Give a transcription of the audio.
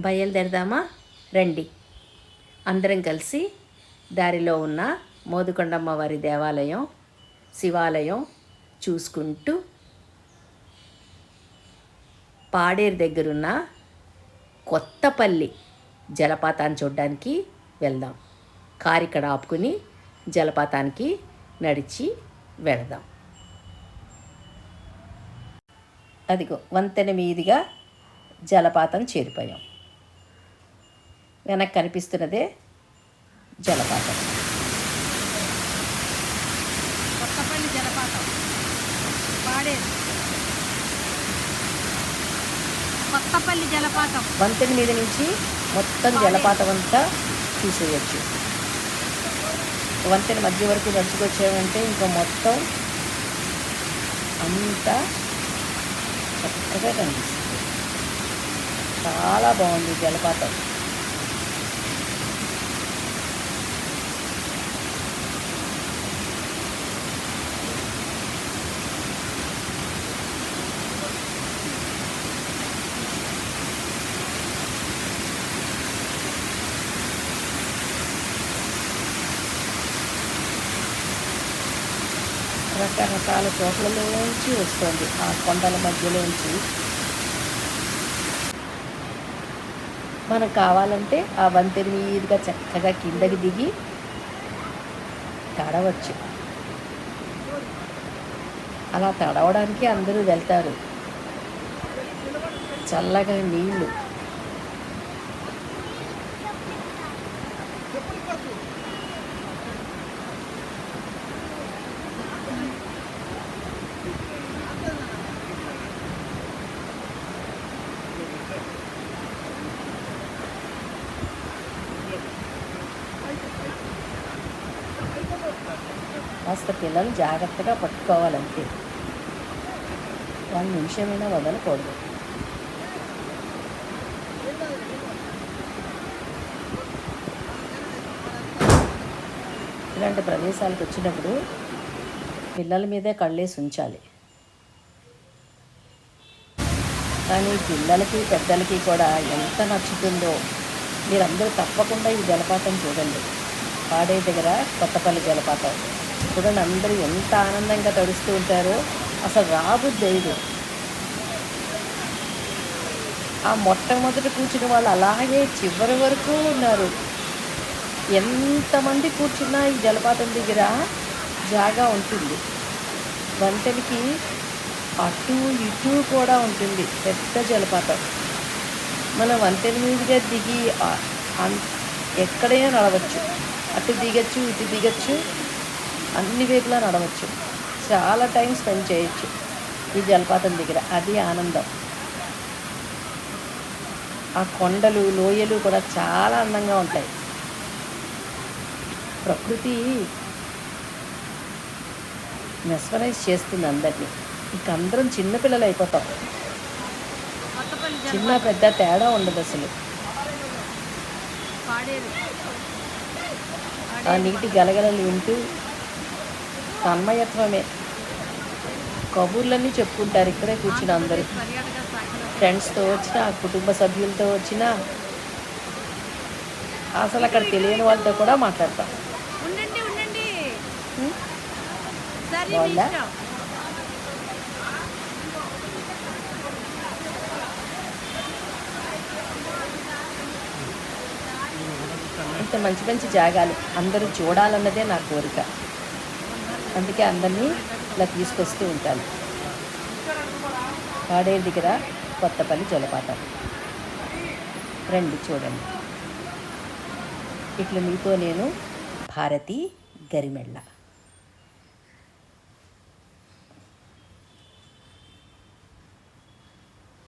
బయలుదేరదామా? రండి. అందరం కలిసి దారిలో ఉన్న మోదుకొండమ్మ వారి దేవాలయం శివాలయం చూసుకుంటూ పాడేరు దగ్గరున్న కొత్తపల్లి జలపాతాన్ని చూడడానికి వెళ్దాం. కారు ఇక్కడ ఆపుకుని జలపాతానికి నడిచి వెళదాం. అదిగో వంతెన మీదుగా జలపాతం చేరిపోయాం. వెనక్కి కనిపిస్తున్నదే జలపాతం. కొత్తపల్లి జలపాతం. పాడేరు కొత్తపల్లి జలపాతం. వంతెన మీద నుంచి మొత్తం జలపాతం అంతా చూసేయచ్చు వంతెన మధ్య వరకు నడుచుకొచ్చామంటే ఇంకా మొత్తం అంతా చక్కగా కనిపిస్తుంది. చాలా బాగుంది జలపాతం. రకరకాల చోట్లలోంచి వస్తుంది. ఆ కొండల మధ్యలోంచి మనకు కావాలంటే ఆ వంతెన మీదుగా చక్కగా కిందకి దిగి తడవచ్చు. అలా తడవడానికి అందరూ వెళ్తారు. చల్లగా నీళ్ళు కాస్త పిల్లలు జాగ్రత్తగా పట్టుకోవాలంతే. వాళ్ళు నిమిషమైనా వదలకూడదు. ఇలాంటి ప్రదేశాలకు వచ్చినప్పుడు పిల్లల మీదే కళ్ళేసి ఉంచాలి. కానీ పిల్లలకి పెద్దలకి కూడా ఎంత నచ్చుతుందో మీరందరూ తప్పకుండా ఈ జలపాతం చూడండి. పాడే దగ్గర కొత్తపల్లి జలపాతం. చూడండి అందరూ ఎంత ఆనందంగా తడుస్తూ ఉంటారో. అసలు రాబుద్ది ఐదు ఆ మొట్టమొదట కూర్చున్న వాళ్ళు అలాగే చివరి వరకు ఉన్నారు. ఎంతమంది కూర్చున్నా ఈ జలపాతం దగ్గర జాగా ఉంటుంది. వంతెనకి అటు ఇటు కూడా ఉంటుంది పెద్ద జలపాతం. మనం వంతెన మీదుగా దిగి ఎక్కడైనా నడవచ్చు. అటు దిగచ్చు ఇటు దిగచ్చు. అన్ని వైపులా నడవచ్చు. చాలా టైం స్పెండ్ చేయొచ్చు ఈ జలపాతం దగ్గర. అది ఆనందం. ఆ కొండలు లోయలు కూడా చాలా అందంగా ఉంటాయి. ప్రకృతి మెస్మరైజ్ చేస్తుంది అందరినీ. ఇంక అందరం చిన్నపిల్లలు అయిపోతాం. చిన్న పెద్ద తేడా ఉండదు అసలు. ఆ నీటి గలగలలు వింటూ తన్మయత్వమే. కబుర్లన్నీ చెప్పుకుంటారు ఇక్కడే కూర్చుని అందరూ. ఫ్రెండ్స్తో వచ్చిన కుటుంబ సభ్యులతో వచ్చిన అసలు అక్కడ తెలియని వాళ్ళతో కూడా మాట్లాడతాం. బాగుందా? ఇంత మంచి మంచి జాగాలు అందరూ చూడాలన్నదే నా కోరిక. అందుకే అందరినీ ఇలా తీసుకొస్తూ ఉంటాను. పాడేరు దగ్గర కొత్తపల్లి జలపాతం. రండి చూడండి. ఇట్లా మీతో నేను భారతి గరిమెళ్ళ.